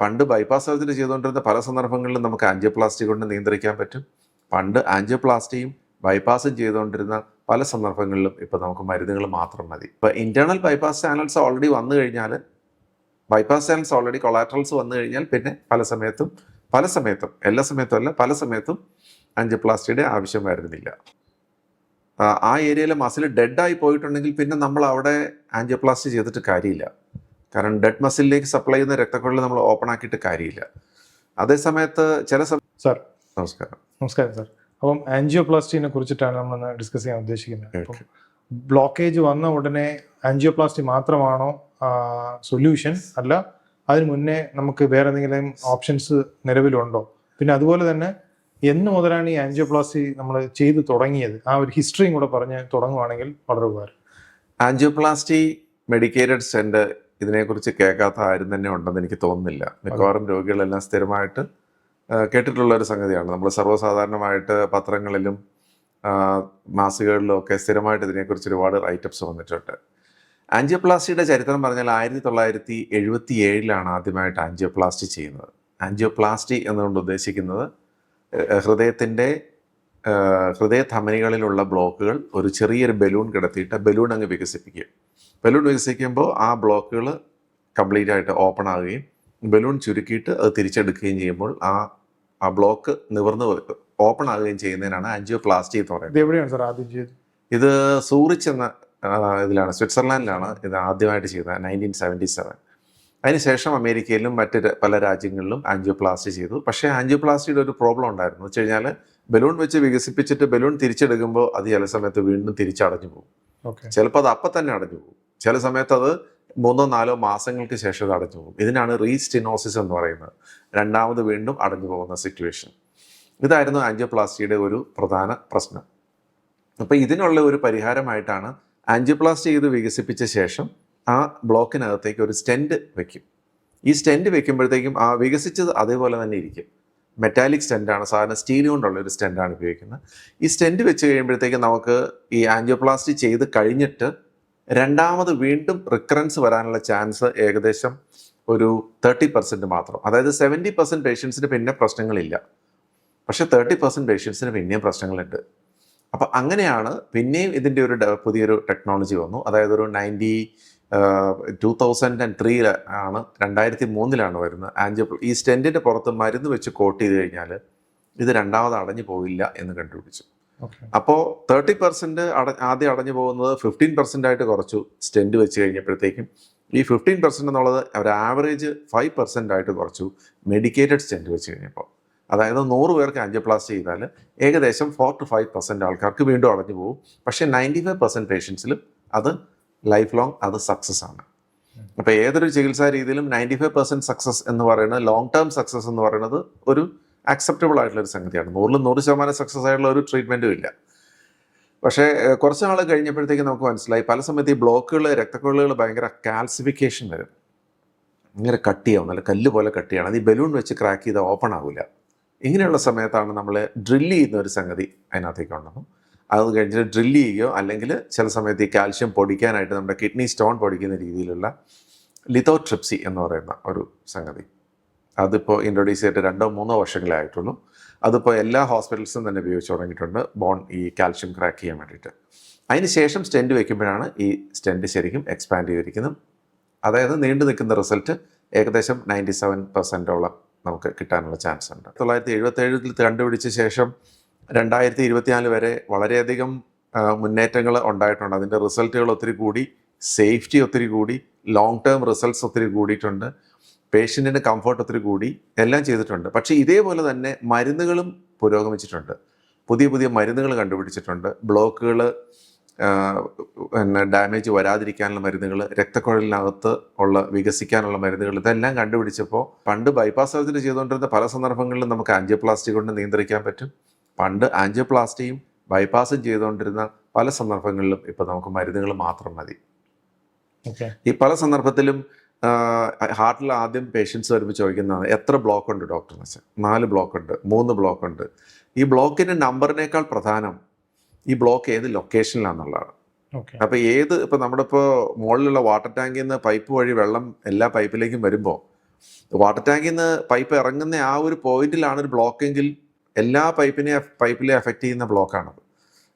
പണ്ട് bypass surgery ചെയ്തുകൊണ്ടിരുന്ന പല സന്ദർഭങ്ങളിലും നമുക്ക് ആൻജിയോപ്ലാസ്റ്റി കൊണ്ട് നിയന്ത്രിക്കാൻ പറ്റും. പണ്ട് ആൻജിയോപ്ലാസ്റ്റിയും ബൈപ്പാസും ചെയ്തുകൊണ്ടിരുന്ന പല സന്ദർഭങ്ങളിലും ഇപ്പോൾ നമുക്ക് മരുന്നുകൾ മാത്രം മതി. ഇപ്പോൾ ഇന്റേർണൽ ബൈപ്പാസ് ചാനൽസ് ഓൾറെഡി വന്നു കഴിഞ്ഞാൽ ബൈപ്പാസ് ചാനൽസ് ഓൾറെഡി കൊളാട്രൽസ് വന്നു കഴിഞ്ഞാൽ പിന്നെ പല സമയത്തും പല സമയത്തും എല്ലാ സമയത്തും അല്ല പല സമയത്തും ആൻജിയോപ്ലാസ്റ്റിയുടെ ആവശ്യം വരുന്നില്ല. ആ, ഏരിയയിലെ മസിൽ ഡെഡായി പോയിട്ടുണ്ടെങ്കിൽ പിന്നെ നമ്മൾ അവിടെ ആൻജിയോപ്ലാസ്റ്റി ചെയ്തിട്ട് കാര്യമില്ല. കാരണം ഡെഡ് മസിലിലേക്ക് സപ്ലൈ ചെയ്യുന്ന രക്തക്കുഴൽ നമ്മൾ ഓപ്പൺ ആക്കിയിട്ട് കാര്യമില്ല. അതേ സമയത്ത് ചില സർ. നമസ്കാരം. നമസ്കാരം സാർ. അപ്പം ആൻജിയോപ്ലാസ്റ്റിനെ കുറിച്ചിട്ടാണ് നമ്മൾ ഡിസ്കസ് ചെയ്യാൻ ഉദ്ദേശിക്കുന്നത്. ബ്ലോക്കേജ് വന്ന ഉടനെ ആൻജിയോപ്ലാസ്റ്റി മാത്രമാണോ സൊല്യൂഷൻ അല്ല അതിന് മുന്നേ നമുക്ക് വേറെ എന്തെങ്കിലും ഓപ്ഷൻസ് നിലവിലുണ്ടോ? പിന്നെ അതുപോലെ തന്നെ എന്ന് മുതലാണ് ഈ ആൻജിയോപ്ലാസ്റ്റി നമ്മൾ ചെയ്ത് തുടങ്ങിയത്? ആ ഒരു ഹിസ്റ്ററിയും കൂടെ പറഞ്ഞ് തുടങ്ങുവാണെങ്കിൽ വളരെ ഉപകാരം. ആൻജിയോപ്ലാസ്റ്റി മെഡിക്കേറ്റഡ് സ്റ്റെൻഡ് ഇതിനെക്കുറിച്ച് കേൾക്കാത്ത ആരും തന്നെ ഉണ്ടെന്ന് എനിക്ക് തോന്നുന്നില്ല. മിക്കവാറും രോഗികളെല്ലാം സ്ഥിരമായിട്ട് കേട്ടിട്ടുള്ള ഒരു സംഗതിയാണ്. നമ്മൾ സർവസാധാരണമായിട്ട് പത്രങ്ങളിലും മാസികകളിലും ഒക്കെ സ്ഥിരമായിട്ട് ഇതിനെക്കുറിച്ച് ഒരുപാട് റൈറ്റപ്സ് വന്നിട്ടുണ്ട്. ആൻജിയോപ്ലാസ്റ്റിയുടെ ചരിത്രം പറഞ്ഞാൽ ആയിരത്തി തൊള്ളായിരത്തി എഴുപത്തി ഏഴിലാണ് ആദ്യമായിട്ട് ആൻജിയോപ്ലാസ്റ്റി ചെയ്യുന്നത്. ആൻജിയോപ്ലാസ്റ്റി എന്നുകൊണ്ട് ഉദ്ദേശിക്കുന്നത് ഹൃദയത്തിന്റെ ഹൃദയ ധമനികളിലുള്ള ബ്ലോക്കുകൾ ഒരു ചെറിയൊരു ബലൂൺ കിടത്തിയിട്ട് ബലൂൺ അങ്ങ് വികസിപ്പിക്കും. ബലൂൺ വികസിക്കുമ്പോൾ ആ ബ്ലോക്കുകൾ കംപ്ലീറ്റ് ആയിട്ട് ഓപ്പൺ ആകുകയും ബലൂൺ ചുരുക്കിയിട്ട് അത് തിരിച്ചെടുക്കുകയും ചെയ്യുമ്പോൾ ആ ആ ബ്ലോക്ക് നിവർന്ന് ഓപ്പൺ ആകുകയും ചെയ്യുന്നതിനാണ് ആൻജിയോപ്ലാസ്റ്റി എന്ന് പറയുന്നത്. ഇത് എവിടെയാണ് സാർ ആദ്യം ചെയ്തത്? ഇത് സൂറിച്ച് എന്ന ഇതിലാണ് സ്വിറ്റ്സർലാൻഡിലാണ് ഇത് ആദ്യമായിട്ട് ചെയ്തത് നയന്റീൻ സെവന്റി സെവൻ അതിനുശേഷം അമേരിക്കയിലും മറ്റ് പല രാജ്യങ്ങളിലും ആൻജിയോപ്ലാസ്റ്റി ചെയ്തു. പക്ഷേ ആൻജിയോപ്ലാസ്റ്റിയുടെ ഒരു പ്രോബ്ലം ഉണ്ടായിരുന്നു. വെച്ച് കഴിഞ്ഞാൽ ബലൂൺ വെച്ച് വികസിപ്പിച്ചിട്ട് ബലൂൺ തിരിച്ചെടുക്കുമ്പോൾ അത് ചില സമയത്ത് വീണ്ടും തിരിച്ചടഞ്ഞു പോകും. ഓക്കെ. ചിലപ്പോൾ അത് അപ്പം തന്നെ അടഞ്ഞു പോകും. ചില സമയത്ത് അത് മൂന്നോ നാലോ മാസങ്ങൾക്ക് ശേഷം അത് അടഞ്ഞു പോകും. ഇതിനാണ് റീസ്റ്റിനോസിസ് എന്ന് പറയുന്നത്. രണ്ടാമത് വീണ്ടും അടഞ്ഞു പോകുന്ന സിറ്റുവേഷൻ ഇതായിരുന്നു ആൻജിയോപ്ലാസ്റ്റിയുടെ ഒരു പ്രധാന പ്രശ്നം. അപ്പോൾ ഇതിനുള്ള ഒരു പരിഹാരമായിട്ടാണ് ആൻജിയോപ്ലാസ്റ്റി ചെയ്ത് വികസിപ്പിച്ച ശേഷം ആ ബ്ലോക്കിനകത്തേക്ക് ഒരു സ്റ്റെന്റ് വെക്കും. ഈ സ്റ്റെന്റ് വെക്കുമ്പോഴത്തേക്കും ആ വികസിച്ചത് അതേപോലെ തന്നെ ഇരിക്കും. മെറ്റാലിക് സ്റ്റെന്റാണ് സാധാരണ സ്റ്റീൽ കൊണ്ടുള്ള ഒരു സ്റ്റെന്റാണ് ഉപയോഗിക്കുന്നത്. ഈ സ്റ്റെന്റ് വെച്ച് കഴിയുമ്പോഴത്തേക്കും നമുക്ക് ഈ ആൻജിയോപ്ലാസ്റ്റി ചെയ്ത് കഴിഞ്ഞിട്ട് രണ്ടാമത് വീണ്ടും റിക്കറൻസ് വരാനുള്ള ചാൻസ് ഏകദേശം ഒരു തേർട്ടി പെർസെന്റ് മാത്രം. അതായത് സെവന്റി പെർസെന്റ് പേഷ്യൻസിന് പിന്നെ പ്രശ്നങ്ങളില്ല. പക്ഷേ തേർട്ടി പെർസെന്റ് പേഷ്യൻസിന് പിന്നെയും പ്രശ്നങ്ങളുണ്ട്. അപ്പോൾ അങ്ങനെയാണ് പിന്നെയും ഇതിന്റെ ഒരു പുതിയൊരു ടെക്നോളജി വന്നു. അതായത് ഒരു നയന്റി ടു തൗസൻഡ് ആൻഡ് ത്രീയിൽ ആണ് രണ്ടായിരത്തി മൂന്നിലാണ് വരുന്നത് ആൻജിയോ ഈ സ്റ്റെന്റിന്റെ പുറത്ത് മരുന്ന് വെച്ച് കോട്ട് ചെയ്ത് കഴിഞ്ഞാൽ ഇത് രണ്ടാമത് അടഞ്ഞു പോവില്ല എന്ന് കണ്ടുപിടിച്ചു. അപ്പോൾ തേർട്ടി പെർസെന്റ് അട ആദ്യം അടഞ്ഞു പോകുന്നത് ഫിഫ്റ്റീൻ പെർസെന്റ് ആയിട്ട് കുറച്ചു സ്റ്റെന്റ് വെച്ച് കഴിഞ്ഞപ്പോഴത്തേക്കും. ഈ ഫിഫ്റ്റീൻ പെർസെന്റ് എന്നുള്ളത് ഒരു ആവറേജ് ഫൈവ് പെർസെന്റ് ആയിട്ട് കുറച്ചു മെഡിക്കേറ്റഡ് സ്റ്റെന്റ് വെച്ച് കഴിഞ്ഞപ്പോൾ. അതായത് നൂറ് പേർക്ക് ആൻജിയോപ്ലാസ്റ്റി ചെയ്താൽ ഏകദേശം ഫോർ ടു ഫൈവ് പെർസെന്റ് ആൾക്കാർക്ക് വീണ്ടും അടഞ്ഞു പോകും. പക്ഷേ നയന്റി ഫൈവ് പെർസെന്റ് പേഷ്യൻസിലും അത് ലൈഫ് ലോങ് അത് സക്സസ് ആണ്. അപ്പോൾ ഏതൊരു ചികിത്സാ രീതിയിലും നയന്റി ഫൈവ് പെർസെന്റ് സക്സസ് എന്ന് പറയുന്നത് ലോങ് ടേം സക്സസ് എന്ന് പറയുന്നത് ഒരു അക്സെപ്റ്റബിൾ ആയിട്ടുള്ള ഒരു സംഗതിയാണ്. നൂറിൽ നൂറ് ശതമാനം സക്സസ് ആയിട്ടുള്ള ഒരു ട്രീറ്റ്മെന്റും ഇല്ല. പക്ഷേ കുറച്ച് നാൾ കഴിഞ്ഞപ്പോഴത്തേക്ക് നമുക്ക് മനസ്സിലായി പല സമയത്ത് ഈ ബ്ലോക്കുകൾ രക്തക്കൊള്ളുകൾ ഭയങ്കര കാൽസിഫിക്കേഷൻ വരും. ഇങ്ങനെ കട്ടിയാവും നല്ല കല്ല് പോലെ കട്ടിയാണ് അത് ഈ ബലൂൺ വെച്ച് ക്രാക്ക് ചെയ്ത് ഓപ്പൺ ആവില്ല ഇങ്ങനെയുള്ള സമയത്താണ് നമ്മൾ ഡ്രില്ല് ചെയ്യുന്ന ഒരു സംഗതി അതിനകത്തേക്ക് ഉണ്ടെന്നും അത് കഴിഞ്ഞിട്ട് ഡ്രില്ല് ചെയ്യുകയോ അല്ലെങ്കിൽ ചില സമയത്ത് ഈ കാൽഷ്യം പൊടിക്കാനായിട്ട് നമ്മുടെ കിഡ്നി സ്റ്റോൺ പൊടിക്കുന്ന രീതിയിലുള്ള ലിതോട്രിപ്സി എന്ന് പറയുന്ന ഒരു സംഗതി. അതിപ്പോൾ ഇൻട്രൊഡ്യൂസ് ചെയ്തിട്ട് രണ്ടോ മൂന്നോ വർഷങ്ങളായിട്ടുള്ളൂ അതിപ്പോൾ എല്ലാ ഹോസ്പിറ്റൽസും തന്നെ ഉപയോഗിച്ച് തുടങ്ങിയിട്ടുണ്ട്. ബോൺ ഈ കാൽഷ്യം ക്രാക്ക് ചെയ്യാൻ വേണ്ടിയിട്ട്. അതിന് ശേഷം സ്റ്റെന്റ് വയ്ക്കുമ്പോഴാണ് ഈ സ്റ്റെന്റ് ശരിക്കും എക്സ്പാൻഡ് ചെയ്തിരിക്കുന്നത്. അതായത് നീണ്ടു നിൽക്കുന്ന റിസൾട്ട് ഏകദേശം നയന്റി സെവൻ പെർസെന്റോളം നമുക്ക് കിട്ടാനുള്ള ചാൻസ് ഉണ്ട്. തൊള്ളായിരത്തി എഴുപത്തേഴിൽ കണ്ടുപിടിച്ച ശേഷം രണ്ടായിരത്തി ഇരുപത്തിനാല് വരെ വളരെയധികം മുന്നേറ്റങ്ങൾ ഉണ്ടായിട്ടുണ്ട്. അതിന്റെ റിസൾട്ടുകൾ ഒത്തിരി കൂടി സേഫ്റ്റി ഒത്തിരി കൂടി ലോങ് ടേം റിസൾട്ട്സ് ഒത്തിരി കൂടിയിട്ടുണ്ട്. പേഷ്യന്റിന്റെ കംഫർട്ട് ഒത്തിരി കൂടി എല്ലാം ചെയ്തിട്ടുണ്ട്. പക്ഷേ ഇതേപോലെ തന്നെ മരുന്നുകളും പുരോഗമിച്ചിട്ടുണ്ട്. പുതിയ പുതിയ മരുന്നുകൾ കണ്ടുപിടിച്ചിട്ടുണ്ട്. ബ്ലോക്കുകൾ പിന്നെ ഡാമേജ് വരാതിരിക്കാനുള്ള മരുന്നുകൾ രക്തക്കുഴലിനകത്ത് ഉള്ള വികസിക്കാനുള്ള മരുന്നുകൾ ഇതെല്ലാം കണ്ടുപിടിച്ചപ്പോൾ പണ്ട് ബൈപ്പാസ് സർജറി ചെയ്തുകൊണ്ടിരുന്ന പല സന്ദർഭങ്ങളിലും നമുക്ക് ആൻജിയോപ്ലാസ്റ്റി കൊണ്ട് നിയന്ത്രിക്കാൻ പറ്റും. പണ്ട് ആൻജിയോപ്ലാസ്റ്റിയും ബൈപ്പാസും ചെയ്തുകൊണ്ടിരുന്ന പല സന്ദർഭങ്ങളിലും ഇപ്പോൾ നമുക്ക് മരുന്നുകൾ മാത്രം മതി. ഈ പല സന്ദർഭത്തിലും ഹാർട്ടിൽ ആദ്യം പേഷ്യൻസ് വരുമ്പോൾ ചോദിക്കുന്നതാണ് എത്ര ബ്ലോക്ക് ഉണ്ട് ഡോക്ടർ എന്ന് വെച്ചാൽ നാല് ബ്ലോക്ക് ഉണ്ട് മൂന്ന് ബ്ലോക്ക് ഉണ്ട്. ഈ ബ്ലോക്കിന്റെ നമ്പറിനേക്കാൾ പ്രധാനം ഈ ബ്ലോക്ക് ഏത് ലൊക്കേഷനിലാണെന്നുള്ളതാണ്. ഓക്കെ. അപ്പോൾ ഏത് ഇപ്പോൾ നമ്മുടെ ഇപ്പോൾ മുകളിലുള്ള വാട്ടർ ടാങ്കിൽ നിന്ന് പൈപ്പ് വഴി വെള്ളം എല്ലാ പൈപ്പിലേക്കും വരുമ്പോൾ വാട്ടർ ടാങ്കിൽ നിന്ന് പൈപ്പ് ഇറങ്ങുന്ന ആ ഒരു പോയിന്റിലാണ് ഒരു ബ്ലോക്കെങ്കിൽ എല്ലാ പൈപ്പിനെ പൈപ്പിലെ എഫക്റ്റ് ചെയ്യുന്ന ബ്ലോക്കാണത്.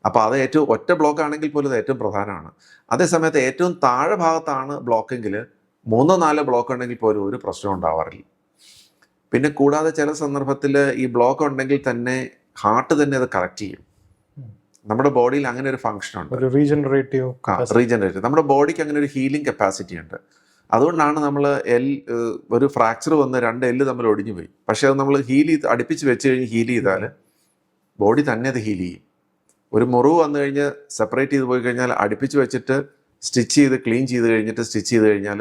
അപ്പോൾ അത് ഏറ്റവും ഒറ്റ ബ്ലോക്ക് ആണെങ്കിൽ പോലും അത് ഏറ്റവും പ്രധാനമാണ്. അതേസമയത്ത് ഏറ്റവും താഴെ ഭാഗത്താണ് ബ്ലോക്കെങ്കിൽ മൂന്നോ നാലോ ബ്ലോക്ക് ഉണ്ടെങ്കിൽ പോലും ഒരു പ്രശ്നം ഉണ്ടാവാറില്ല. പിന്നെ കൂടാതെ ചില സന്ദർഭത്തിൽ ഈ ബ്ലോക്ക് ഉണ്ടെങ്കിൽ തന്നെ ഹാർട്ട് തന്നെ അത് കറക്റ്റ് ചെയ്യും. നമ്മുടെ ബോഡിയിൽ അങ്ങനെ ഒരു ഫംഗ്ഷൻ ഉണ്ട്. റീജനറേറ്റീവ് റീജനറേറ്റ് നമ്മുടെ ബോഡിക്ക് അങ്ങനെ ഒരു ഹീലിംഗ് കപ്പാസിറ്റി ഉണ്ട്. അതുകൊണ്ടാണ് നമ്മൾ എൽ ഒരു ഫ്രാക്ചർ വന്ന് രണ്ട് എല്ല് തമ്മിൽ ഒടിഞ്ഞു പോയി. പക്ഷേ അത് നമ്മൾ ഹീൽ ചെയ്ത് അടുപ്പിച്ച് വെച്ച് കഴിഞ്ഞ് ഹീൽ ചെയ്താൽ ബോഡി തന്നെ അത് ഹീൽ ചെയ്യും. ഒരു മുറിവ് വന്നു കഴിഞ്ഞ് സെപ്പറേറ്റ് ചെയ്ത് പോയി കഴിഞ്ഞാൽ അടുപ്പിച്ച് വെച്ചിട്ട് സ്റ്റിച്ച് ചെയ്ത് ക്ലീൻ ചെയ്ത് കഴിഞ്ഞിട്ട് സ്റ്റിച്ച് ചെയ്ത് കഴിഞ്ഞാൽ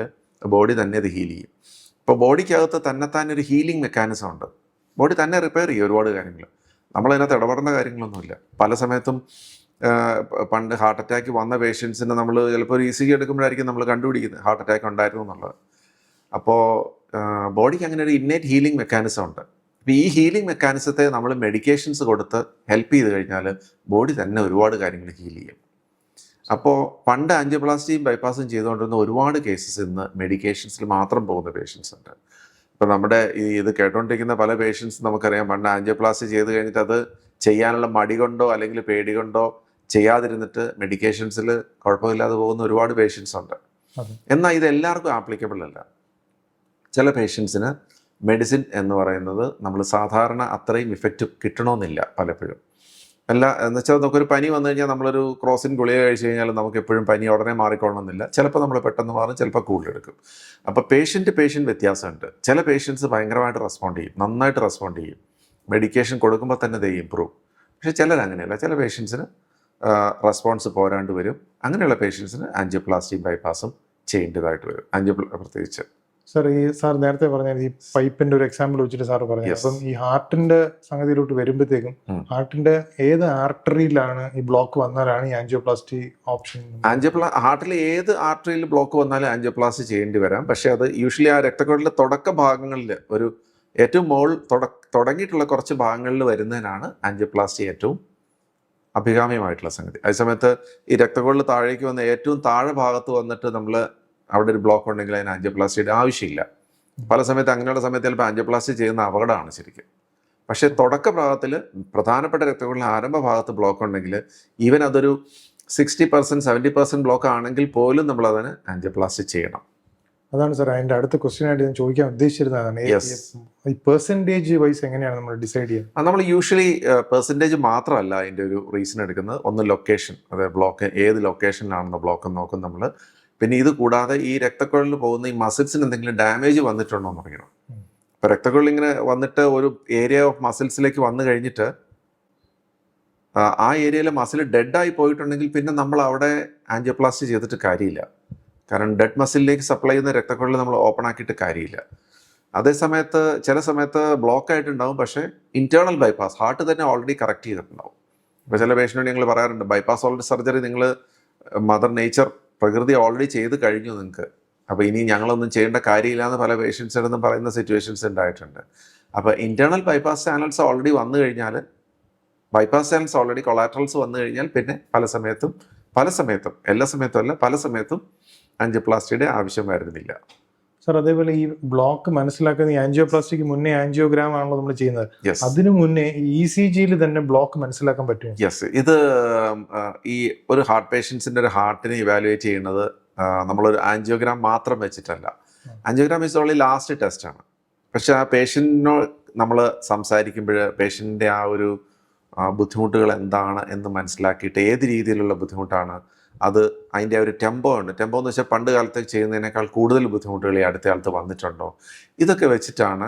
ബോഡി തന്നെ അത് ഹീൽ ചെയ്യും. ഇപ്പോൾ ബോഡിക്കകത്ത് തന്നെത്താൻ ഒരു ഹീലിംഗ് മെക്കാനിസം ഉണ്ട്. ബോഡി തന്നെ റിപ്പയർ ചെയ്യും ഒരുപാട് കാര്യങ്ങൾ നമ്മളതിനകത്ത് ഇടപെടേണ്ട കാര്യങ്ങളൊന്നുമില്ല. പല സമയത്തും പണ്ട് ഹാർട്ട് അറ്റാക്ക് വന്ന പേഷ്യൻസിന് നമ്മൾ ചിലപ്പോൾ ഒരു ഇ സി ജി എടുക്കുമ്പോഴായിരിക്കും നമ്മൾ കണ്ടുപിടിക്കുന്നത് ഹാർട്ട് അറ്റാക്ക് ഉണ്ടായിരുന്നു എന്നുള്ളത്. അപ്പോൾ ബോഡിക്ക് അങ്ങനെ ഒരു ഇന്നേറ്റ് ഹീലിംഗ് മെക്കാനിസം ഉണ്ട്. അപ്പോൾ ഈ ഹീലിംഗ് മെക്കാനിസത്തെ നമ്മൾ മെഡിക്കേഷൻസ് കൊടുത്ത് ഹെൽപ്പ് ചെയ്ത് കഴിഞ്ഞാൽ ബോഡി തന്നെ ഒരുപാട് കാര്യങ്ങൾ ഹീൽ ചെയ്യും. അപ്പോൾ പണ്ട് ആൻജിയോപ്ലാസ്റ്റിയും ബൈപ്പാസും ചെയ്തുകൊണ്ടിരുന്ന ഒരുപാട് കേസസ് ഇന്ന് മെഡിക്കേഷൻസിൽ മാത്രം പോകുന്ന പേഷ്യൻസ് ഉണ്ട്. ഇപ്പം നമ്മുടെ ഈ ഇത് കേട്ടോണ്ടിരിക്കുന്ന പല പേഷ്യൻസ് നമുക്കറിയാം പണ്ട് ആൻജിയോപ്ലാസ്റ്റി ചെയ്ത് കഴിഞ്ഞിട്ട് അത് ചെയ്യാനുള്ള മടി കൊണ്ടോ അല്ലെങ്കിൽ പേടി കൊണ്ടോ ചെയ്യാതിരുന്നിട്ട് മെഡിക്കേഷൻസിൽ കുഴപ്പമില്ലാതെ പോകുന്ന ഒരുപാട് പേഷ്യൻസ് ഉണ്ട്. എന്നാൽ ഇത് എല്ലാവർക്കും ആപ്ലിക്കബിൾ അല്ല. ചില പേഷ്യൻസിന് മെഡിസിൻ എന്ന് പറയുന്നത് നമ്മൾ സാധാരണ അത്രയും ഇഫക്റ്റ് കിട്ടണമെന്നില്ല പലപ്പോഴും. അല്ല എന്ന് വെച്ചാൽ നമുക്കൊരു പനി വന്നു കഴിഞ്ഞാൽ നമ്മളൊരു ക്രോസിൻ ഗുളിക കഴിച്ചു കഴിഞ്ഞാൽ നമുക്ക് എപ്പോഴും പനി ഉടനെ മാറിക്കൊള്ളണമെന്നില്ല. ചിലപ്പോൾ നമ്മൾ പെട്ടെന്ന് മാറും ചിലപ്പോൾ കൂടുതലെടുക്കും. അപ്പോൾ പേഷ്യന്റ് പേഷ്യന്റ് വ്യത്യാസമുണ്ട്. ചില പേഷ്യൻസ് ഭയങ്കരമായിട്ട് റെസ്പോണ്ട് ചെയ്യും നന്നായിട്ട് റെസ്പോണ്ട് ചെയ്യും. മെഡിക്കേഷൻ കൊടുക്കുമ്പോൾ തന്നെ ദേ ഇമ്പ്രൂവ് പക്ഷേ ചിലർ അങ്ങനെയല്ല. ചില പേഷ്യൻസിന് റെസ്പോൺസ് പോരാണ്ട് വരും. അങ്ങനെയുള്ള പേഷ്യൻസിന് ആൻജിയോപ്ലാസ്റ്റിയും ബൈപ്പാസും ചെയ്യേണ്ടതായിട്ട് വരും. ആൻജിയോ പ്രത്യേകിച്ച്. സാർ ഈ സാർ നേരത്തെ പറഞ്ഞ ഈ പൈപ്പിന്റെ ഒരു എക്സാമ്പിൾ വെച്ചിട്ട് സാർ പറഞ്ഞു. അപ്പം ഈ ഹാർട്ടിന്റെ സംഗതിയിലോട്ട് വരുമ്പോഴത്തേക്കും. ഹാർട്ടിന്റെ ഏത് ആർട്ടറിയിലാണ് ഈ ബ്ലോക്ക് വന്നാലാണ് ഈ ആൻജിയോപ്ലാസ്റ്റി ഓപ്ഷൻ? ആൻജിയോപ്ലാ ഹാർട്ടിലെ ഏത് ആർട്ടറിയിൽ ബ്ലോക്ക് വന്നാലും ആൻജിയോപ്ലാസ്റ്റി ചെയ്യേണ്ടി വരാം. പക്ഷേ അത് യൂഷ്വലി ആ രക്തക്കുഴലിലെ തുടക്ക ഭാഗങ്ങളിൽ ഒരു ഏറ്റവും മോൾ തുട തുടങ്ങിയിട്ടുള്ള കുറച്ച് ഭാഗങ്ങളിൽ വരുന്നതിനാണ് ആൻജിയോപ്ലാസ്റ്റി ഏറ്റവും അഭികാമ്യമായിട്ടുള്ള സംഗതി. അതേസമയത്ത് ഈ രക്തക്കുഴൽ താഴേക്ക് വന്ന ഏറ്റവും താഴെ ഭാഗത്ത് വന്നിട്ട് നമ്മൾ അവിടെ ഒരു ബ്ലോക്ക് ഉണ്ടെങ്കിൽ അതിന് ആൻജിയോപ്ലാസ്റ്റിയുടെ ആവശ്യമില്ല. പല സമയത്ത് അങ്ങനെയുള്ള സമയത്ത് ചിലപ്പോൾ ആൻജിയോപ്ലാസ്റ്റി ചെയ്യുന്ന അപകടമാണ് ശരിക്കും. പക്ഷേ തുടക്ക ഭാഗത്തിൽ പ്രധാനപ്പെട്ട രക്തക്കുഴലിന് ആരംഭ ഭാഗത്ത് ബ്ലോക്ക് ഉണ്ടെങ്കിൽ ഈവൻ അതൊരു sixty percent seventy percent block ആണെങ്കിൽ പോലും നമ്മൾ അതിന് ആൻജിയോപ്ലാസ്റ്റി ചെയ്യണം. അതാണ് സാർ അതിന്റെ അടുത്ത ക്വസ്റ്റ്യൻ ആയിട്ട് ഞാൻ ചോദിക്കാൻ ഉദ്ദേശിച്ചിരുന്നതാണ് ഈ- പെർസെന്റേജ് വൈസ് എങ്ങനെയാണ് നമ്മൾ ഡിസൈഡ് ചെയ്യുന്നത് നമ്മൾ യൂഷ്വലി പെർസെന്റേജ് മാത്രമല്ല അതിന്റെ ഒരു റീസൺ എടുക്കുന്നത്. ഒന്ന് ലൊക്കേഷൻ അതായത് ബ്ലോക്ക് ഏത് ലൊക്കേഷനിലാണെന്ന് ബ്ലോക്ക് നോക്കും നമ്മൾ പിന്നെ ഇത് കൂടാതെ ഈ രക്തക്കുഴലിൽ പോകുന്ന ഈ മസിൽസിന് എന്തെങ്കിലും ഡാമേജ് വന്നിട്ടുണ്ടോ എന്ന് അറിയണം. ഇപ്പൊ രക്തക്കുഴൽ ഇങ്ങനെ വന്നിട്ട് ഒരു ഏരിയ ഓഫ് മസിൽസിലേക്ക് വന്നു കഴിഞ്ഞിട്ട് ആ, ഏരിയയിലെ മസിൽ ഡെഡായി പോയിട്ടുണ്ടെങ്കിൽ പിന്നെ നമ്മൾ അവിടെ ആൻജിയോപ്ലാസ്റ്റി ചെയ്തിട്ട് കാര്യമില്ല. കാരണം ഡെഡ് മസിലിലേക്ക് സപ്ലൈ ചെയ്യുന്ന രക്തക്കുഴൽ നമ്മൾ ഓപ്പൺ ആക്കിയിട്ട് കാര്യമില്ല. അതേ സമയത്ത് ചില സമയത്ത് ബ്ലോക്ക് ആയിട്ടുണ്ടാവും പക്ഷേ ഇന്റേണൽ ബൈപ്പാസ് ഹാർട്ട് തന്നെ ഓൾറെഡി കറക്റ്റ് ചെയ്തിട്ടുണ്ടാവും. ഇപ്പോൾ ചില പേഷ്യന്റ് ഞങ്ങൾ പറയാറുണ്ട് ബൈപ്പാസ് ഓൾറെഡി സർജറി നിങ്ങൾ മദർ നേച്ചർ പ്രകൃതി ഓൾറെഡി ചെയ്ത് കഴിഞ്ഞു നിങ്ങൾക്ക് അപ്പോൾ ഇനി ഞങ്ങളൊന്നും ചെയ്യേണ്ട കാര്യമില്ല എന്ന് പല പേഷ്യൻസിനൊന്നും പറയുന്ന സിറ്റുവേഷൻസ് ഉണ്ടായിട്ടുണ്ട്. അപ്പോൾ ഇന്റേർണൽ ബൈപ്പാസ് ചാനൽസ് ഓൾറെഡി വന്നു കഴിഞ്ഞാൽ ബൈപ്പാസ് ചാനൽസ് ഓൾറെഡി കൊളാട്രൽസ് വന്നു കഴിഞ്ഞാൽ പിന്നെ പല സമയത്തും പല സമയത്തും എല്ലാ സമയത്തും അല്ല പല സമയത്തും അഞ്ച് പ്ലാസ്റ്റിയുടെ ആവശ്യം വരുന്നില്ല. സാർ അതേപോലെ ഈ ബ്ലോക്ക് മനസ്സിലാക്കുന്ന ഈ ആൻജിയോപ്ലാസ്റ്റിക്ക് മുന്നേ ആൻജിയോഗ്രാം ആണല്ലോ നമ്മൾ ചെയ്യുന്നത്. അതിനു മുന്നേ ഇ സി ജിയിൽ തന്നെ ബ്ലോക്ക് മനസ്സിലാക്കാൻ പറ്റും യെസ് ഇത് ഈ ഒരു ഹാർട്ട് പേഷ്യൻസിന്റെ ഒരു ഹാർട്ടിനെ ഇവാലുവേറ്റ് ചെയ്യുന്നത് നമ്മളൊരു ആൻജിയോഗ്രാം മാത്രം വെച്ചിട്ടല്ല. Angiogram is only last test ആണ്. പക്ഷെ ആ പേഷ്യന്റിനോ നമ്മൾ സംസാരിക്കുമ്പോൾ പേഷ്യന്റെ ആ ഒരു ബുദ്ധിമുട്ടുകൾ എന്താണ് എന്ന് മനസ്സിലാക്കിയിട്ട് ഏത് രീതിയിലുള്ള ബുദ്ധിമുട്ടാണ് അത് അതിന്റെ ഒരു ടെമ്പോ ഉണ്ട് ടെമ്പോ എന്ന് വെച്ചാൽ പണ്ട് കാലത്ത് ചെയ്യുന്നതിനേക്കാൾ കൂടുതൽ ബുദ്ധിമുട്ടുകൾ ഈ അടുത്ത കാലത്ത് വന്നിട്ടുണ്ടോ? ഇതൊക്കെ വെച്ചിട്ടാണ്.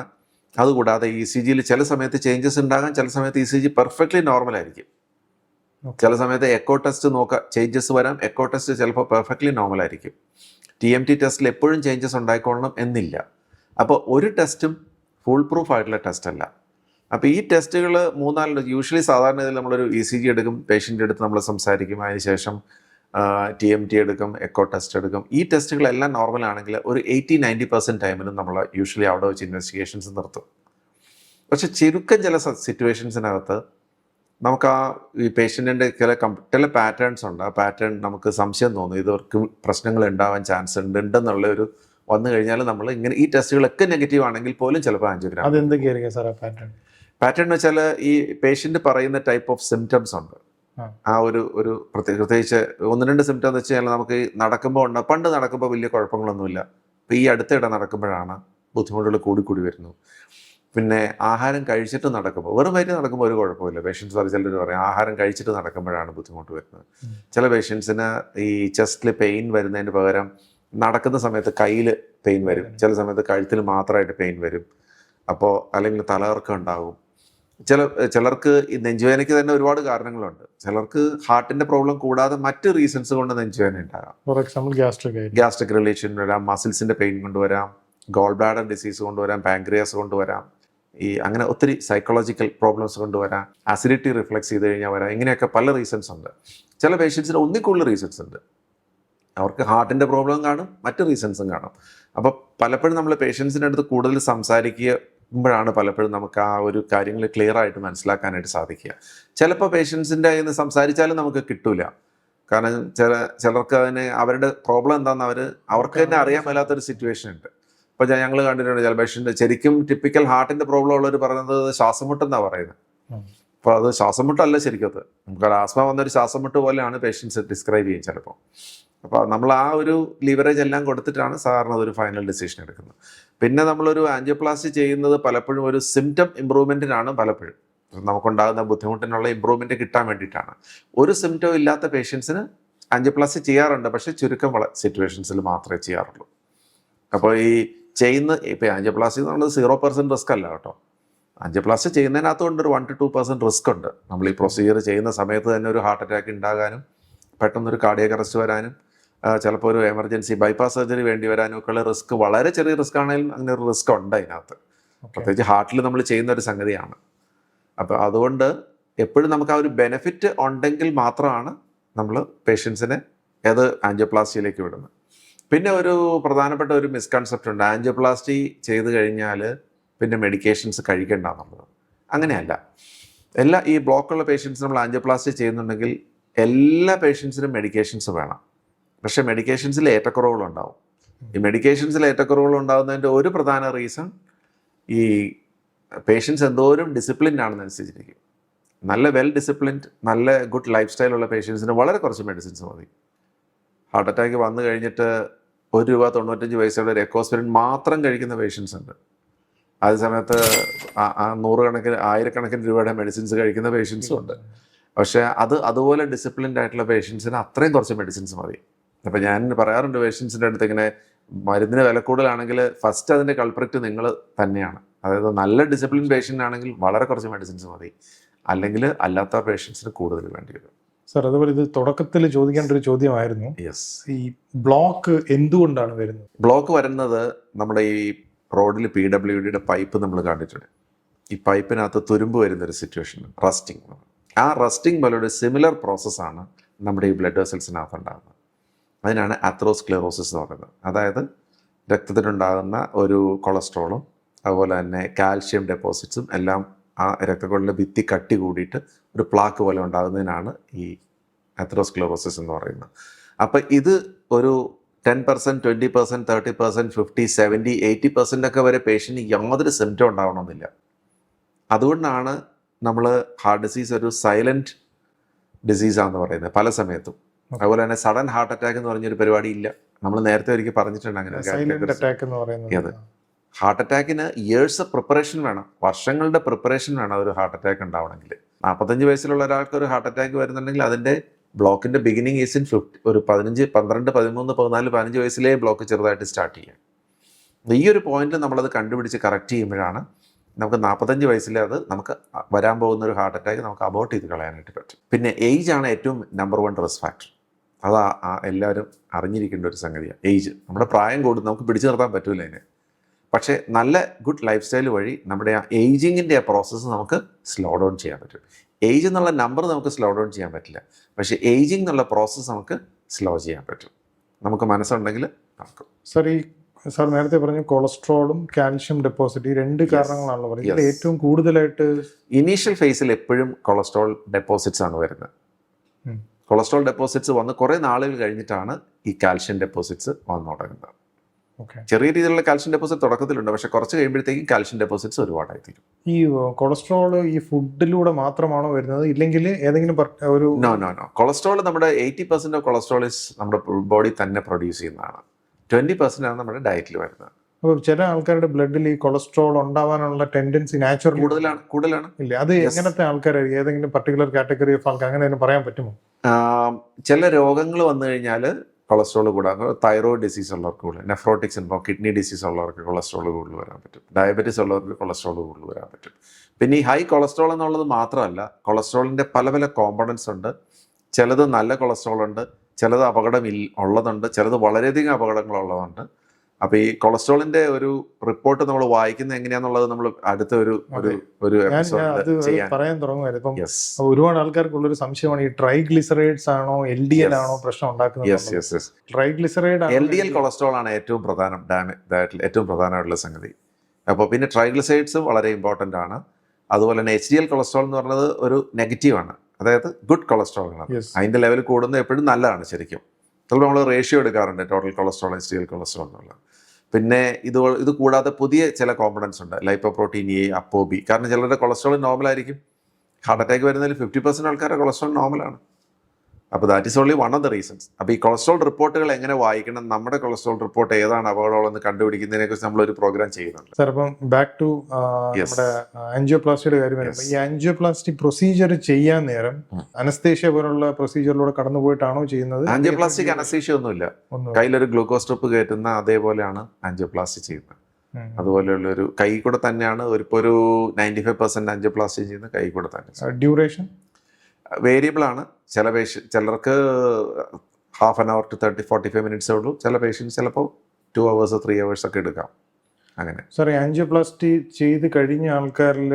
അതുകൂടാതെ ഇ സി ജിയിൽ ചില സമയത്ത് ചേഞ്ചസ് ഉണ്ടാകാം ചില സമയത്ത് E C G perfectly normal ആയിരിക്കും. ചില സമയത്ത് എക്കോ ടെസ്റ്റ് നോക്കാം ചേഞ്ചസ് വരാം എക്കോ ടെസ്റ്റ് ചിലപ്പോൾ പെർഫെക്റ്റ്ലി നോർമൽ ആയിരിക്കും. ടി എം ടി ടെസ്റ്റിൽ എപ്പോഴും ചേഞ്ചസ് ഉണ്ടായിക്കൊള്ളണം എന്നില്ല. അപ്പോൾ ഒരു ടെസ്റ്റും ഫുൾ പ്രൂഫ് ആയിട്ടുള്ള ടെസ്റ്റ് അല്ല. അപ്പോൾ ഈ ടെസ്റ്റുകൾ മൂന്നാൽ യൂഷ്വലി സാധാരണ ഇതിൽ നമ്മളൊരു ഇ സി ജി എടുക്കും പേഷ്യന്റെ അടുത്ത് നമ്മൾ സംസാരിക്കും. അതിനുശേഷം ടി എം ടി എടുക്കും എക്കോ ടെസ്റ്റ് എടുക്കും. ഈ ടെസ്റ്റുകളെല്ലാം നോർമൽ ആണെങ്കിൽ ഒരു എയ്റ്റി നയന്റി പെർസെന്റ് ടൈമിലും നമ്മൾ യൂഷ്വലി അവിടെ വെച്ച് ഇൻവെസ്റ്റിഗേഷൻസ് നിർത്തും. പക്ഷെ ചുരുക്കം ചില സിറ്റുവേഷൻസിനകത്ത് നമുക്ക് ആ ഈ പേഷ്യന്റിന്റെ ചില കം ചില പാറ്റേൺസ് ഉണ്ട്. ആ പാറ്റേൺ നമുക്ക് സംശയം തോന്നും. ഇതവർക്ക് പ്രശ്നങ്ങൾ ഉണ്ടാവാൻ ചാൻസ് ഉണ്ട് ഉണ്ടെന്നുള്ള ഒരു വന്നു കഴിഞ്ഞാൽ നമ്മൾ ഇങ്ങനെ ഈ ടെസ്റ്റുകളൊക്കെ നെഗറ്റീവ് ആണെങ്കിൽ പോലും ചിലപ്പോൾ ആൻജിയോഗ്രാം അതെന്തൊക്കെയായിരിക്കും സാർ പാറ്റേൺ പാറ്റേൺ എന്ന് വെച്ചാൽ ഈ പേഷ്യന്റ് പറയുന്ന ടൈപ്പ് ഓഫ് സിംറ്റംസ് ഉണ്ട്. ആ. ഒരു ഒരു പ്രത്യേക പ്രത്യേകിച്ച് ഒന്ന് രണ്ട് സിംറ്റം എന്ന് വെച്ച് കഴിഞ്ഞാൽ നമുക്ക് നടക്കുമ്പോൾ ഉണ്ട്. പണ്ട് നടക്കുമ്പോൾ വലിയ കുഴപ്പങ്ങളൊന്നുമില്ല. ഇപ്പം ഈ അടുത്തിടെ നടക്കുമ്പോഴാണ് ബുദ്ധിമുട്ടുകൾ കൂടിക്കൂടി വരുന്നു പിന്നെ ആഹാരം കഴിച്ചിട്ട് നടക്കുമ്പോൾ വെറും വയറ്റ് നടക്കുമ്പോൾ ഒരു കുഴപ്പമില്ല. പേഷ്യൻസ് പറയും ചിലർ പറയും ആഹാരം കഴിച്ചിട്ട് നടക്കുമ്പോഴാണ് ബുദ്ധിമുട്ട് വരുന്നത്. ചില പേഷ്യൻസിന് ഈ ചെസ്റ്റിൽ പെയിൻ വരുന്നതിന് പകരം നടക്കുന്ന സമയത്ത് കയ്യിൽ പെയിൻ വരും. ചില സമയത്ത് കഴുത്തിൽ മാത്രമായിട്ട് പെയിൻ വരും. അപ്പോൾ അല്ലെങ്കിൽ തലകർക്കം ഉണ്ടാകും. ചില ചിലർക്ക് ഈ നെഞ്ചുവേദനയ്ക്ക് തന്നെ ഒരുപാട് കാരണങ്ങളുണ്ട്. ചിലർക്ക് ഹാർട്ടിന്റെ പ്രോബ്ലം കൂടാതെ മറ്റ് റീസൺസ് കൊണ്ട് നെഞ്ചുവേദന ഉണ്ടാകാം. For example gastric gastric relation വരാം മസിൽസിന്റെ പെയിൻ കൊണ്ടുവരാം ഗോൾ ബ്ലാഡർ ഡിസീസ് കൊണ്ടുവരാം പാങ്ക്രിയാസ് കൊണ്ടുവരാം ഈ അങ്ങനെ ഒത്തിരി സൈക്കോളജിക്കൽ പ്രോബ്ലംസ് കൊണ്ടുവരാം ആസിഡിറ്റി റിഫ്ലക്സ് ചെയ്ത് കഴിഞ്ഞാൽ വരാം ഇങ്ങനെയൊക്കെ പല റീസൺസ് ഉണ്ട്. ചില പേഷ്യൻസിന് ഒന്നിൽ കൂടുതൽ റീസൺസ് ഉണ്ട്. അവർക്ക് ഹാർട്ടിന്റെ പ്രോബ്ലം കാണും മറ്റ് റീസൺസും കാണും. അപ്പോൾ പലപ്പോഴും നമ്മൾ പേഷ്യൻസിന്റെ അടുത്ത് കൂടുതൽ സംസാരിക്കുമ്പോഴാണ് പലപ്പോഴും നമുക്ക് ആ ഒരു കാര്യങ്ങൾ ക്ലിയർ ആയിട്ട് മനസ്സിലാക്കാനായിട്ട് സാധിക്കുക. ചിലപ്പോൾ പേഷ്യൻസിന്റെ കയ്യിൽ നിന്ന് സംസാരിച്ചാലും നമുക്ക് കിട്ടൂല. കാരണം ചില ചിലർക്ക് അതിന് അവരുടെ പ്രോബ്ലം എന്താണെന്ന് അവർ അവർക്ക് തന്നെ അറിയാൻ മേലാത്തൊരു സിറ്റുവേഷൻ ഉണ്ട്. ഇപ്പോൾ ഞങ്ങൾ കണ്ടിട്ടുണ്ട് ചില പേഷ്യന്റ് ശരിക്കും ടിപ്പിക്കൽ ഹാർട്ടിന്റെ പ്രോബ്ലം ഉള്ളവർ പറയുന്നത് ശ്വാസം മുട്ടെന്നാണ് പറയുന്നത് അപ്പോൾ അത് ശ്വാസം മുട്ടല്ല ശരിക്കും അത്. നമുക്ക് ആസ്മ വന്നൊരു ശ്വാസം മുട്ട് പോലെയാണ് പേഷ്യൻസ് ഡിസ്ക്രൈബ് ചെയ്യും ചിലപ്പോൾ അപ്പോൾ നമ്മൾ ആ ഒരു ലിവറേജ് എല്ലാം കൊടുത്തിട്ടാണ് സാധാരണ അതൊരു ഫൈനൽ ഡിസിഷൻ എടുക്കുന്നത്. പിന്നെ നമ്മളൊരു ആൻജിയോപ്ലാസ്റ്റി ചെയ്യുന്നത് പലപ്പോഴും ഒരു സിംറ്റം ഇമ്പ്രൂവ്മെന്റിനാണ് പലപ്പോഴും. നമുക്കുണ്ടാകുന്ന ബുദ്ധിമുട്ടിനുള്ള ഇമ്പ്രൂവ്മെന്റ് കിട്ടാൻ വേണ്ടിയിട്ടാണ്. ഒരു സിംറ്റം ഇല്ലാത്ത പേഷ്യൻസിന് ആൻജിയോപ്ലാസ്റ്റി ചെയ്യാറുണ്ട്. പക്ഷേ ചുരുക്കം വള സിറ്റുവേഷൻസിൽ മാത്രമേ ചെയ്യാറുള്ളൂ. അപ്പോൾ ഈ ചെയ്യുന്ന ഇപ്പോൾ ആൻജിയോപ്ലാസ്റ്റി എന്ന് പറയുന്നത് സീറോ പെർസെന്റ് റിസ്ക് അല്ല കേട്ടോ. ആൻജിയോപ്ലാസ്റ്റി ചെയ്യുന്നതിനകത്ത് കൊണ്ട് ഒരു one two two percent risk ഉണ്ട്. നമ്മൾ ഈ പ്രൊസീജിയർ ചെയ്യുന്ന സമയത്ത് തന്നെ ഒരു ഹാർട്ട് അറ്റാക്ക് ഉണ്ടാകാനും പെട്ടെന്നൊരു കാർഡിയക് അറസ്റ്റ് വരാനും ചിലപ്പോൾ ഒരു എമർജൻസി ബൈപ്പാസ് സർജറി വേണ്ടി വരാനും ഒക്കെ ഉള്ള റിസ്ക് വളരെ ചെറിയ റിസ്ക് ആണെങ്കിലും അങ്ങനെ ഒരു റിസ്ക് ഉണ്ട് അതിനകത്ത്. പ്രത്യേകിച്ച് ഹാർട്ടിൽ നമ്മൾ ചെയ്യുന്ന ഒരു സംഗതിയാണ്. അപ്പോൾ അതുകൊണ്ട് എപ്പോഴും നമുക്ക് ആ ഒരു ബെനിഫിറ്റ് ഉണ്ടെങ്കിൽ മാത്രമാണ് നമ്മൾ പേഷ്യൻസിനെ ഏത് ആൻജിയോപ്ലാസ്റ്റിയിലേക്ക് വിടുന്നത്. പിന്നെ ഒരു പ്രധാനപ്പെട്ട ഒരു മിസ്കൺസെപ്റ്റ് ഉണ്ട്. ആൻജിയോപ്ലാസ്റ്റി ചെയ്ത് കഴിഞ്ഞാൽ പിന്നെ മെഡിക്കേഷൻസ് കഴിക്കേണ്ട എന്നുള്ളത്. അങ്ങനെയല്ല. എല്ലാ ഈ ബ്ലോക്കുള്ള പേഷ്യൻസ് നമ്മൾ ആൻജിയോപ്ലാസ്റ്റി ചെയ്യുന്നുണ്ടെങ്കിൽ എല്ലാ പേഷ്യൻസിനും മെഡിക്കേഷൻസ് വേണം. പക്ഷേ മെഡിക്കേഷൻസിൽ ഏറ്റക്കുറവുകളുണ്ടാവും. ഈ മെഡിക്കേഷൻസിൽ ഏറ്റക്കുറവുകൾ ഉണ്ടാകുന്നതിന്റെ ഒരു പ്രധാന റീസൺ ഈ പേഷ്യൻസ് എന്തോരം ഡിസിപ്ലിൻഡ് ആണെന്നനുസരിച്ചിരിക്കും. നല്ല വെൽ ഡിസിപ്ലിൻഡ് നല്ല ഗുഡ് ലൈഫ് സ്റ്റൈലുള്ള പേഷ്യൻസിന് വളരെ കുറച്ച് മെഡിസിൻസ് മതി. ഹാർട്ട് അറ്റാക്ക് വന്നു കഴിഞ്ഞിട്ട് ഒരു രൂപ തൊണ്ണൂറ്റഞ്ച് പൈസയുടെ ഒരു എക്കോസ്പിരിൻ മാത്രം കഴിക്കുന്ന പേഷ്യൻസ് ഉണ്ട്. അതേ സമയത്ത് നൂറുകണക്കിന് ആയിരക്കണക്കിന് രൂപയുടെ മെഡിസിൻസ് കഴിക്കുന്ന പേഷ്യൻസും ഉണ്ട്. പക്ഷേ അത് അതുപോലെ ഡിസിപ്ലിൻഡ് ആയിട്ടുള്ള പേഷ്യൻസിന് അത്രയും കുറച്ച് മെഡിസിൻസ് മതി. അപ്പം ഞാൻ പറയാറുണ്ട് പേഷ്യൻസിന്റെ അടുത്ത് ഇങ്ങനെ മരുന്നിന് വില കൂടുതലാണെങ്കിൽ ഫസ്റ്റ് അതിന്റെ കൾപ്രക്റ്റ് നിങ്ങൾ തന്നെയാണ്. അതായത് നല്ല ഡിസിപ്ലിൻ പേഷ്യന്റ് ആണെങ്കിൽ വളരെ കുറച്ച് മെഡിസിൻസ് മതി. അല്ലെങ്കിൽ അല്ലാത്ത പേഷ്യൻസിന് കൂടുതൽ വേണ്ടി വരും. സർ അതുപോലെ ഇത് തുടക്കത്തിൽ ചോദിക്കേണ്ട ഒരു ചോദ്യമായിരുന്നു. യെസ് ഈ ബ്ലോക്ക് എന്തുകൊണ്ടാണ് വരുന്നത്? ബ്ലോക്ക് വരുന്നത് നമ്മുടെ ഈ റോഡിൽ പി ഡബ്ല്യു ഡിയുടെ പൈപ്പ് നമ്മൾ കണ്ടിട്ടുണ്ട്. ഈ പൈപ്പിനകത്ത് തുരുമ്പ് വരുന്ന ഒരു സിറ്റുവേഷൻ റസ്റ്റിംഗ് ആ റസ്റ്റിംഗ് പോലൊരു സിമിലർ പ്രോസസ്സാണ് നമ്മുടെ ഈ ബ്ലഡ് വെസൽസിനകത്ത് ഉണ്ടാകുന്നത്. അതിനാണ് അത്രോസ്ക്ലെറോസിസ് എന്ന് പറയുന്നത്. അതായത് രക്തത്തിലുണ്ടാകുന്ന ഒരു കൊളസ്ട്രോളും അതുപോലെ തന്നെ കാൽഷ്യം ഡെപ്പോസിറ്റ്സും എല്ലാം ആ രക്തക്കുഴലിലെ ഭിത്തി കട്ടി കൂടിയിട്ട് ഒരു പ്ലാക്ക് പോലെ ഉണ്ടാകുന്നതിനാണ് ഈ അത്രോസ്ക്ലെറോസിസ് എന്ന് പറയുന്നത്. അപ്പം ഇത് ഒരു ten percent twenty percent thirty percent fifty seventy eighty percent ഒക്കെ വരെ പേഷ്യന്റ് യാതൊരു സിംറ്റം ഉണ്ടാവണമെന്നില്ല. അതുകൊണ്ടാണ് നമ്മൾ ഹാർട്ട് ഡിസീസ് ഒരു സൈലന്റ് ഡിസീസാണെന്ന് പറയുന്നത് പല സമയത്തും. അതുപോലെ തന്നെ സഡൻ ഹാർട്ട് അറ്റാക്ക് എന്ന് പറഞ്ഞൊരു പരിപാടി ഇല്ല നമ്മൾ നേരത്തെ ഒരിക്കൽ പറഞ്ഞിട്ടുണ്ട് അങ്ങനെ ഹാർട്ട് അറ്റാക്കിന് ഇയേഴ്സ് പ്രിപ്പറേഷൻ വേണം. വർഷങ്ങളുടെ പ്രിപ്പറേഷൻ വേണം ഒരു ഹാർട്ട് അറ്റാക്ക് ഉണ്ടാവണമെങ്കിൽ. നാൽപ്പത്തഞ്ച് വയസ്സിലുള്ള ഒരാൾക്ക് ഒരു ഹാർട്ട് അറ്റാക്ക് വരുന്നുണ്ടെങ്കിൽ അതിന്റെ ബ്ലോക്കിന്റെ ബിഗിനിങ് ഈസ് ഇൻ ഫിഫ്റ്റി ഒരു പതിനഞ്ച് പന്ത്രണ്ട് പതിമൂന്ന് പതിനാല് പതിനഞ്ച് വയസ്സിലേ ബ്ലോക്ക് ചെറുതായിട്ട് സ്റ്റാർട്ട് ചെയ്യാം. ഈ ഒരു പോയിന്റിൽ നമ്മളത് കണ്ടുപിടിച്ച് കറക്റ്റ് ചെയ്യുമ്പോഴാണ് നമുക്ക് നാൽപ്പത്തഞ്ച് വയസ്സിലെ അത് നമുക്ക് വരാൻ പോകുന്ന ഒരു ഹാർട്ട് അറ്റാക്ക് നമുക്ക് അബോട്ട് ചെയ്ത് കളയാനായിട്ട് പറ്റും. പിന്നെ ഏജ് ആണ് ഏറ്റവും നമ്പർ വൺ റിസ്ക് ഫാക്ടർ അത് എല്ലാവരും അറിഞ്ഞിരിക്കേണ്ട ഒരു സംഗതിയാണ് ഏജ് നമ്മുടെ പ്രായം കൂടും നമുക്ക് പിടിച്ചു നിർത്താൻ പറ്റില്ല അതിനെ. പക്ഷേ നല്ല ഗുഡ് ലൈഫ് സ്റ്റൈൽ വഴി നമ്മുടെ ആ ഏജിങ്ങിന്റെ ആ പ്രോസസ്സ് നമുക്ക് സ്ലോ ഡൗൺ ചെയ്യാൻ പറ്റും. ഏജ് എന്നുള്ള നമ്പർ നമുക്ക് സ്ലോ ഡൗൺ ചെയ്യാൻ പറ്റില്ല. പക്ഷേ ഏജിങ് എന്നുള്ള പ്രോസസ്സ് നമുക്ക് സ്ലോ ചെയ്യാൻ പറ്റും. നമുക്ക് മനസ്സുണ്ടെങ്കിൽ നടക്കും സാർ ഈ സാർ നേരത്തെ പറഞ്ഞു കൊളസ്ട്രോളും കാൽഷ്യം ഡെപ്പോസിറ്റ് ഈ രണ്ട് കാരണങ്ങളാണല്ലോ പറയുന്നത് ഏറ്റവും കൂടുതലായിട്ട് ഇനീഷ്യൽ ഫേസിൽ എപ്പോഴും കൊളസ്ട്രോൾ ഡെപ്പോസിറ്റ്സ് ആണ് വരുന്നത്. കൊളസ്ട്രോൾ ഡെപ്പോസിറ്റ്സ് വന്ന് കുറേ നാളുകൾ കഴിഞ്ഞിട്ടാണ് ഈ കാൽഷ്യം ഡെപ്പോസിറ്റ്സ് വന്നു തുടങ്ങുന്നത്. ഓക്കെ. ചെറിയ രീതിയിലുള്ള കാൽഷ്യം ഡെപ്പോസിറ്റ് തുടക്കത്തിലുണ്ട്. പക്ഷെ കുറച്ച് കഴിയുമ്പോഴത്തേക്കും കാൽഷ്യം ഡെപ്പോസിറ്റ്സ് ഒരുപാടായി തീരും ഈ കൊളസ്ട്രോൾ ഈ ഫുഡിലൂടെ മാത്രമാണോ വരുന്നത്? ഇല്ലെങ്കിൽ ഏതെങ്കിലും ഒരു നോ നോ നോ. കൊളസ്ട്രോൾ നമ്മുടെ eighty percent of cholesterol is നമ്മുടെ ബോഡി തന്നെ പ്രൊഡ്യൂസ് ചെയ്യുന്നതാണ്. ട്വന്റി പെർസെന്റ് ആണ് നമ്മുടെ ഡയറ്റിൽ വരുന്നത്. അപ്പോൾ ചില ആൾക്കാരുടെ ബ്ലഡിൽ ഈ കൊളസ്ട്രോൾ ഉണ്ടാവാനുള്ള ടെൻഡൻസി നാച്ചുറൽ കൂടുതലാണ് കൂടുതലാണ്. ഇല്ല. അത് എങ്ങനത്തെ ആൾക്കാരായിരിക്കും? ഏതെങ്കിലും പർട്ടിക്കുലർ കാറ്റഗറി ഓഫ് ആൾക്കാർ അങ്ങനെ പറയാൻ പറ്റുമോ? ചില രോഗങ്ങൾ വന്നു കഴിഞ്ഞാൽ കൊളസ്ട്രോൾ കൂടാൻ തൈറോയിഡ് ഡിസീസ് ഉള്ളവർക്ക് കൂടുതൽ നെഫ്രോട്ടിക് സിൻഡ്രോം കിഡ്നി ഡിസീസ് ഉള്ളവർക്ക് കൊളസ്ട്രോൾ കൂടുതൽ വരാൻ പറ്റും ഡയബറ്റീസ് ഉള്ളവർക്ക് കൊളസ്ട്രോൾ കൂടുതൽ വരാൻ പറ്റും. പിന്നെ ഈ ഹൈ കൊളസ്ട്രോൾ എന്നുള്ളത് മാത്രമല്ല കൊളസ്ട്രോളിന്റെ പല പല കോമ്പണൻസ് ഉണ്ട്. ചിലത് നല്ല കൊളസ്ട്രോൾ ഉണ്ട് ചിലത് അപകടം ഇൽ- ഉള്ളതുണ്ട് ചിലത് വളരെയധികം അപകടങ്ങൾ അപ്പോൾ ഈ കൊളസ്ട്രോളിന്റെ ഒരു റിപ്പോർട്ട് നമ്മൾ വായിക്കുന്നത് എങ്ങനെയാന്നുള്ളത് നമ്മൾ അടുത്ത ഒരു ഒരു പറയാൻ തുടങ്ങുമായിരുന്നു ഇപ്പം ഒരുപാട് ആൾക്കാർക്കുള്ള ഒരു സംശയമാണ് ഈ ട്രൈഗ്ലിസറൈഡ്സ് ആണോ എൽ ഡി എൽ ആണോ പ്രശ്നം ഉണ്ടാക്കുന്നത് triglyceride L D L cholesterol ആണ് ഏറ്റവും പ്രധാനം ഏറ്റവും പ്രധാനമായിട്ടുള്ള സംഗതി. അപ്പോൾ പിന്നെ ട്രൈഗ്ലിസൈഡ്സും വളരെ ഇമ്പോർട്ടന്റ് ആണ്. അതുപോലെ തന്നെ എച്ച് ഡി എൽ കൊളസ്ട്രോൾ എന്ന് പറയുന്നത് ഒരു നെഗറ്റീവ് ആണ്. അതായത് ഗുഡ് കൊളസ്ട്രോൾ ആണ്. അതിന്റെ അതിന്റെ ലെവൽ കൂടുന്നത് എപ്പോഴും നല്ലതാണ് ശരിക്കും. ചിലപ്പോൾ നമ്മൾ റേഷ്യോ എടുക്കാറുണ്ട് total cholesterol H D L cholesterol എന്നുള്ളത്. പിന്നെ ഇത് ഇത് കൂടാതെ പുതിയ ചില കോമ്പണൻസ് ഉണ്ട്. Lipoprotein A apo B കാരണം ചിലരുടെ കൊളസ്ട്രോൾ നോർമൽ ആയിരിക്കും. ഹാർട്ട് അറ്റാക്ക് വരുന്നതിൽ ഫിഫ്റ്റി പെർസെന്റ് ആൾക്കാരുടെ കൊളസ്ട്രോൾ നോർമലാണ് അപ്പോൾ that is only one of the reasons അപ്പോൾ ഈ കൊളസ്ട്രോൾ റിപ്പോർട്ടുകൾ എങ്ങനെ വായിക്കണം നമ്മുടെ കൊളസ്ട്രോൾ റിപ്പോർട്ട് ഏതാണ് അപകടമുള്ളതെന്ന് കണ്ടുപിടിക്കുന്നതിനെ കുറിച്ച് നമ്മളൊരു പ്രോഗ്രാം ചെയ്യുന്നുണ്ട്. സാർ അപ്പം ബാക്ക് ടു. നമ്മുടെ ആൻജിയോപ്ലാസ്റ്റിയുടെ കാര്യം വരുമ്പോൾ ഈ ആൻജിയോപ്ലാസ്റ്റി പ്രൊസീജിയർ ചെയ്യാൻ നേരം. അനസ്തേഷ്യ പോലുള്ള പ്രൊസീജിയറിലൂടെ കടന്നു പോയിട്ടാണോ ചെയ്യുന്നത്? ആൻജിയോപ്ലാസ്റ്റിക് അനസ്തേഷ്യ ഒന്നുമില്ല. ഒന്ന് കയ്യിലൊരു ഗ്ലൂക്കോസ് സ്ട്രിപ്പ് കയറ്റുന്ന അതേപോലെയാണ് ആൻജിയോപ്ലാസ്റ്റി ചെയ്യുന്നത്. അതുപോലെയുള്ള ഒരു കൈ കൂടെ തന്നെയാണ് ഒരു ഇപ്പോൾ ഒരു നയന്റി ഫൈവ് പെർസെന്റ് ആൻജിയോപ്ലാസ്റ്റി ചെയ്യുന്നത് കൈ കൂടെ തന്നെ. ഡ്യൂറേഷൻ വേരിയബിൾ ആണ് ചില പേഷ്യ ചിലർക്ക് half an hour to thirty forty five മിനിറ്റ്സേ ഉള്ളൂ. ചില പേഷ്യൻസ് ചിലപ്പോൾ ടു അവേഴ്സ് ത്രീ അവേഴ്സ് ഒക്കെ എടുക്കാം. അങ്ങനെ. സാർ ആൻജിയോപ്ലാസ്റ്റി ചെയ്ത് കഴിഞ്ഞ ആൾക്കാരിൽ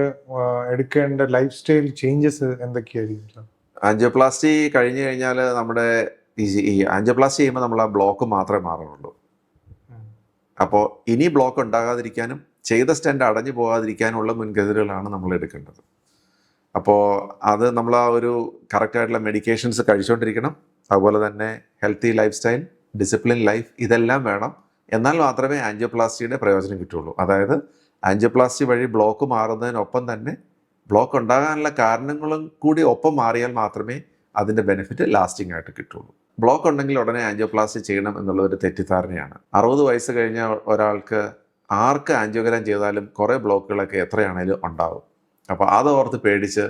എടുക്കേണ്ട ലൈഫ് സ്റ്റൈൽ ചേഞ്ചസ് എന്തൊക്കെയായിരിക്കും ആൻജിയോപ്ലാസ്റ്റി കഴിഞ്ഞു കഴിഞ്ഞാൽ നമ്മുടെ ഈ ഈ ആൻജിയോപ്ലാസ്റ്റി ചെയ്യുമ്പോൾ നമ്മൾ ആ ബ്ലോക്ക് മാത്രമേ മാറുള്ളൂ. അപ്പോൾ ഇനി ബ്ലോക്ക് ഉണ്ടാകാതിരിക്കാനും ചെയ്ത സ്റ്റെൻഡ് അടഞ്ഞു പോകാതിരിക്കാനുള്ള മുൻകരുതലുകളാണ് നമ്മൾ എടുക്കേണ്ടത്. അപ്പോൾ അത് നമ്മൾ ആ ഒരു കറക്റ്റായിട്ടുള്ള മെഡിക്കേഷൻസ് കഴിച്ചുകൊണ്ടിരിക്കണം അതുപോലെ തന്നെ healthy life style discipline life ഇതെല്ലാം വേണം. എന്നാൽ മാത്രമേ ആൻജിയോപ്ലാസ്റ്റിയുടെ പ്രയോജനം കിട്ടുള്ളൂ അതായത് ആൻജിയോപ്ലാസ്റ്റി വഴി ബ്ലോക്ക് മാറുന്നതിനൊപ്പം തന്നെ ബ്ലോക്ക് ഉണ്ടാകാനുള്ള കാരണങ്ങളും കൂടി ഒപ്പം മാറിയാൽ മാത്രമേ അതിന്റെ ബെനിഫിറ്റ് ലാസ്റ്റിംഗ് ആയിട്ട് കിട്ടുള്ളൂ ബ്ലോക്ക് ഉണ്ടെങ്കിൽ ഉടനെ ആൻജിയോപ്ലാസ്റ്റി ചെയ്യണം എന്നുള്ളൊരു തെറ്റിദ്ധാരണയാണ്. അറുപത് വയസ്സ് കഴിഞ്ഞ ഒരാൾക്ക് ആർക്ക് ആൻജിയോഗ്രാം ചെയ്താലും കുറേ ബ്ലോക്കുകളൊക്കെ എത്രയാണേലും ഉണ്ടാവും. അപ്പോൾ ഓർത്ത് പേടിച്ച്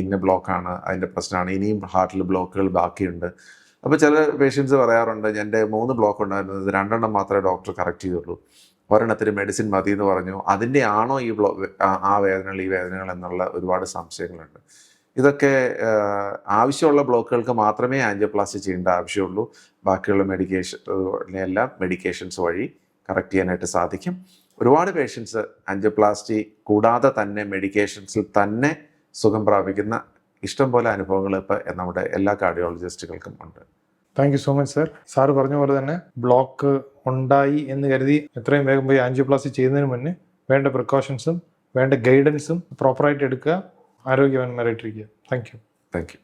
ഇന്ന ബ്ലോക്കാണ് അതിന്റെ പ്രശ്നമാണ് ഇനിയും ഹാർട്ടിൽ ബ്ലോക്കുകൾ ബാക്കിയുണ്ട്. അപ്പോൾ ചില പേഷ്യൻസ് പറയാറുണ്ട് എന്റെ മൂന്ന് ബ്ലോക്ക് ഉണ്ടായിരുന്നത് രണ്ടെണ്ണം മാത്രമേ ഡോക്ടർ കറക്റ്റ് ചെയ്തുള്ളൂ. ഒരെണ്ണത്തിന് മെഡിസിൻ മതി എന്ന് പറഞ്ഞു. അതിന്റെ ആണോ ഈ ബ്ലോ ആ വേദനകൾ ഈ വേദനകൾ എന്നുള്ള ഒരുപാട് സംശയങ്ങളുണ്ട്. ഇതൊക്കെ ആവശ്യമുള്ള ബ്ലോക്കുകൾക്ക് മാത്രമേ ആൻജിയോപ്ലാസ്റ്റി ചെയ്യേണ്ട ആവശ്യമുള്ളൂ. ബാക്കിയുള്ള മെഡിക്കേഷൻ എല്ലാം മെഡിക്കേഷൻസ് വഴി കറക്റ്റ് ചെയ്യാനായിട്ട് സാധിക്കും. ഒരുപാട് പേഷ്യൻസ് ആൻജിയോപ്ലാസ്റ്റി കൂടാതെ തന്നെ മെഡിക്കേഷൻസിൽ തന്നെ സുഖം പ്രാപിക്കുന്ന ഇഷ്ടം പോലെ അനുഭവങ്ങൾ ഇപ്പോൾ നമ്മുടെ എല്ലാ കാർഡിയോളജിസ്റ്റുകൾക്കും ഉണ്ട്. Thank you so much sir sir പറഞ്ഞ പോലെ തന്നെ ബ്ലോക്ക് ഉണ്ടായി എന്ന് കരുതി എത്രയും വേഗം പോയി ആൻജിയോപ്ലാസ്റ്റി ചെയ്യുന്നതിന് മുന്നേ വേണ്ട പ്രിക്കോഷൻസും വേണ്ട ഗൈഡൻസും പ്രോപ്പറായിട്ട് എടുക്കുക ആരോഗ്യവാന്മാരായിട്ടിരിക്കുക. Thank you thank you